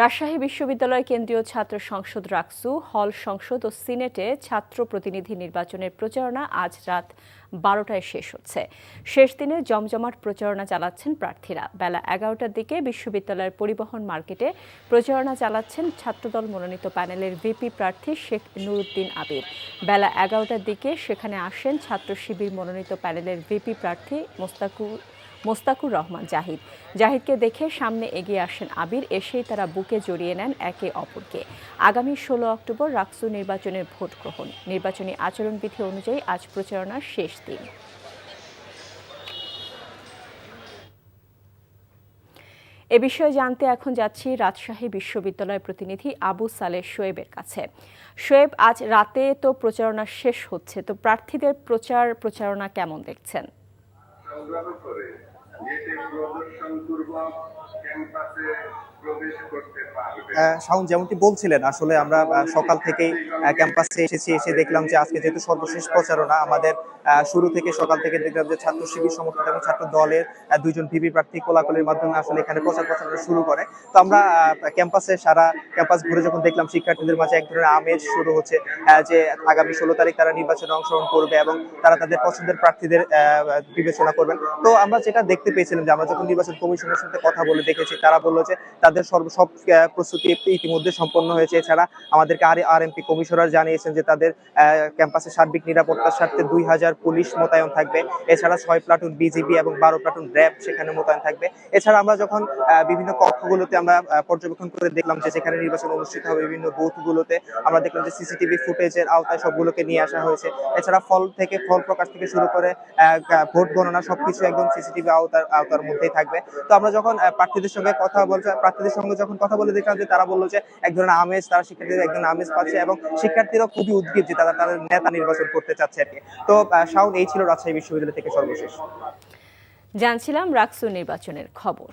রাজশাহী বিশ্ববিদ্যালয় কেন্দ্রীয় ছাত্র সংসদ রাকসু হল সংসদ ও সিনেটে ছাত্র প্রতিনিধি নির্বাচনের প্রচারণা আজ রাত বারোটায় শেষ হচ্ছে। শেষ দিনে জমজমাট প্রচারণা চালাচ্ছেন প্রার্থীরা। বেলা এগারোটার দিকে বিশ্ববিদ্যালয়ের পরিবহন মার্কেটে প্রচারণা চালাচ্ছেন ছাত্রদল মনোনীত প্যানেলের ভিপি প্রার্থী শেখ নুরুদ্দিন আবির। বেলা এগারোটার দিকে সেখানে আসেন ছাত্র শিবির মনোনীত প্যানেলের ভিপি প্রার্থী মোস্তাকুর মোস্তাকুর রহমান জাহিদ। জাহিদকে দেখে সামনে এগিয়ে আসেন আবির, এসেই তারা বুকে জড়িয়ে নেন একে অপরকে। আগামী ষোলো অক্টোবর রাকসু নির্বাচনের ভোট গ্রহণ। নির্বাচনী আচরণবিধি অনুযায়ী আজ প্রচারণার শেষ দিন। এ বিষয়ে জানতে এখন যাচ্ছি রাজশাহী বিশ্ববিদ্যালয়ের প্রতিনিধি আবু সালেহ শোয়েবের কাছে। শোয়েব, আজ রাতে তো প্রচারণা শেষ হচ্ছে, তো প্রার্থীদের প্রচার প্রচারণা কেমন দেখছেন? গেটে প্রদর্শন ক্যাম্পাসে শাওন যেমনটি বলছিলেন, আসলে আমরা সকাল থেকেই ক্যাম্পাসে এসেছি, এসে দেখলাম যে আজকে যেহেতু সর্বশেষ প্রচারণা, আমাদের শুরু থেকে সকাল থেকে দেখলাম যে ছাত্র শিবির সমর্থিত এবং ছাত্র দলের দুইজন ভিপি প্রার্থী কোলাকুলির মাধ্যমে আসলে এখানে প্রচার প্রচারণা শুরু করে। তো আমরা ক্যাম্পাসে সারা ক্যাম্পাস ঘুরে যখন দেখলাম, শিক্ষার্থীদের মাঝে এক ধরনের আমেজ শুরু হচ্ছে যে আগামী ষোলো তারিখ তারা নির্বাচনে অংশগ্রহণ করবে এবং তারা তাদের পছন্দের প্রার্থীদের বিবেচনা করবেন। তো আমরা যেটা দেখতে পেয়েছিলাম যে আমরা যখন নির্বাচন কমিশনের সাথে কথা বলে দেখেছি, তারা বলল যে তাদের সর্ব সব প্রস্তুতি ইতিমধ্যে সম্পন্ন হয়েছে। এছাড়া আমাদেরকে আর আর এমপি কমিশনার জানিয়েছেন যে তাদের ক্যাম্পাসে সার্বিক নিরাপত্তার স্বার্থে দুই হাজার পুলিশ মোতায়েন থাকবে। এছাড়া ছয় প্লাটুন বিজিবি এবং বারো প্লাটুন র্যাব সেখানে মোতায়েন থাকবে। এছাড়া আমরা যখন বিভিন্ন কক্ষগুলোতে আমরা পর্যবেক্ষণ করে দেখলাম যে যেখানে নির্বাচন অনুষ্ঠিত হবে বিভিন্ন বুথগুলোতে, আমরা দেখলাম যে সিসিটিভি ফুটেজের আওতায় সবগুলোকে নিয়ে আসা হয়েছে। এছাড়া ফল থেকে, ফল প্রকাশ থেকে শুরু করে ভোট গণনা সবকিছু একদম সিসিটিভি আওতার আওতার মধ্যেই থাকবে। তো আমরা যখন প্রার্থীদের সঙ্গে কথা বলছি প্রার্থীদের সঙ্গে যখন কথা বলে দেখলাম যে তারা বলল যে এক ধরনের আমেজ, তারা শিক্ষার্থীদের একজন আমেজ পাচ্ছে এবং শিক্ষার্থীরা খুবই উদ্গ্রীব যে তারা তাদের নেতা নির্বাচন করতে চাচ্ছে আর কি। তো শাওন, এই ছিল রাজশাহী বিশ্ববিদ্যালয় থেকে সর্বশেষ। জানছিলাম রাকসু নির্বাচনের খবর।